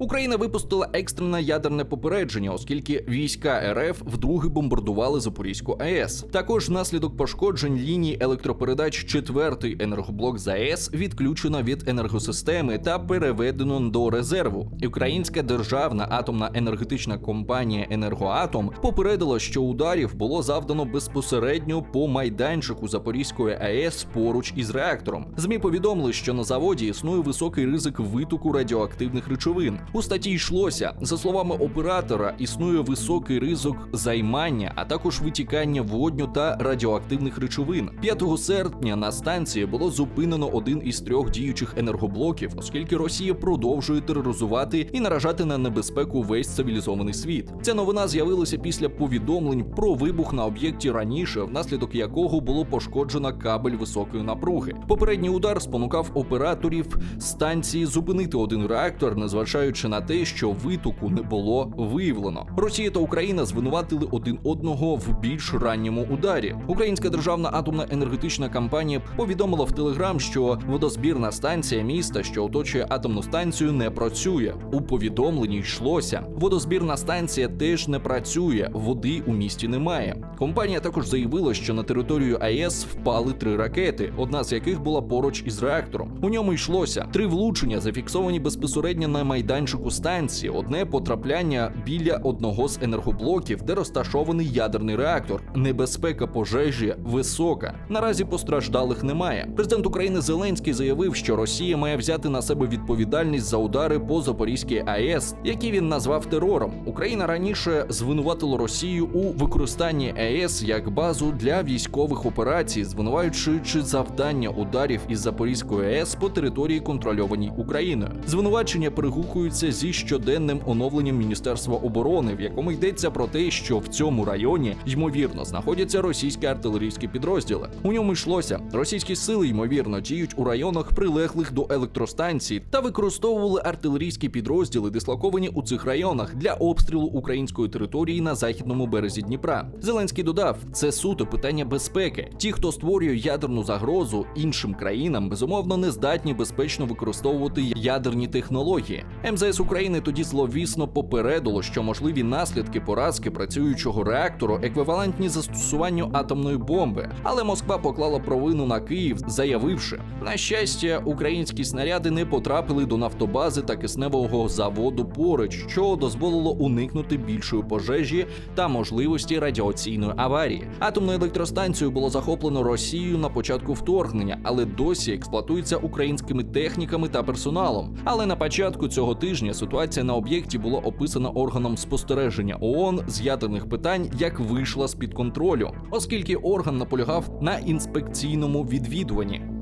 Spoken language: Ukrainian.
Україна випустила екстрене ядерне попередження, оскільки війська РФ вдруге бомбардували Запорізьку АЕС. Також внаслідок пошкоджень ліній електропередач четвертий енергоблок ЗАЕС відключено від енергосистеми та переведено до резерву. Українська державна атомна енергетична компанія Енергоатом попередила, що ударів було завдано безпосередньо по майданчику Запорізької АЕС поруч із реактором. Змі повідомили, що на заводі існує високий ризик витоку радіоактивних речовин. У статті йшлося за словами оператора, існує високий ризик займання, а також витікання водню та радіоактивних речовин. 5 серпня на станції було зупинено один із трьох діючих енергоблоків, оскільки Росія продовжує тероризувати і наражати на небезпеку весь цивілізований світ. Ця новина з'явилася після повідомлень про вибух на об'єкті раніше, внаслідок якого було пошкоджено кабель високої напруги. Попередній удар спонукав операторів станції зупинити один реактор, незважаючи на те, що витоку не було виявлено. Росія та Україна звинуватили один одного в більш ранньому ударі. Українська державна атомна енергетична компанія повідомила в Телеграм, що водозбірна станція міста, що оточує атомну станцію, не працює. У повідомленні йшлося: водозбірна станція теж не працює, води у місті немає. Компанія також заявила, що на територію АЕС впали три ракети, одна з яких була поруч із реактором. У ньому йшлося три влучення, зафіксовані безпосередньо на майданчику станції. Одне потрапляння біля одного з енергоблоків, де розташований ядерний реактор. Небезпека пожежі висока. Наразі постраждалих немає. Президент України Зеленський заявив, що Росія має взяти на себе відповідальність за удари по Запорізькій АЕС, які він назвав терором. Україна раніше звинуватила Росію у використанні АЕС як базу для військових операцій, звинувачуючи завдання ударів із Запорізької АЕС по території контрольованій Україною. Звинувачення перегукуються зі щоденним оновленням Міністерства оборони, в якому йдеться про те, що в цьому районі ймовірно знаходяться російські артилерійські підрозділи. У ньому йшлося, російські сили ймовірно діють у районах прилеглих до електростанцій та використовували артилерійські підрозділи, дислоковані у цих районах для обстрілу української території на західному березі Дніпра. Зеленський додав, це суто питання безпеки. Ті, хто створює ядерну загрозу іншим країнам, безумовно не здатні безпечно використовувати ядерні технології. МЗС України тоді зловісно попередило, що можливі наслідки поразки працюючого реактору еквівалентні застосуванню атомної бомби. Але Москва поклала провину на Київ, заявивши: на щастя, українські снаряди не потрапили до нафтобази та кисневого заводу поруч, що дозволило уникнути більшої пожежі та можливості радіаційної аварії. Атомну електростанцію було захоплено Росією на початку вторгнення, але досі експлуатується українськими техніками та персоналом. Але на початку цього тижня ситуація на об'єкті була описана органом спостереження ООН з ядерних питань як вийшла з під контролю, оскільки орган наполягав на інспекційному відвідуванні.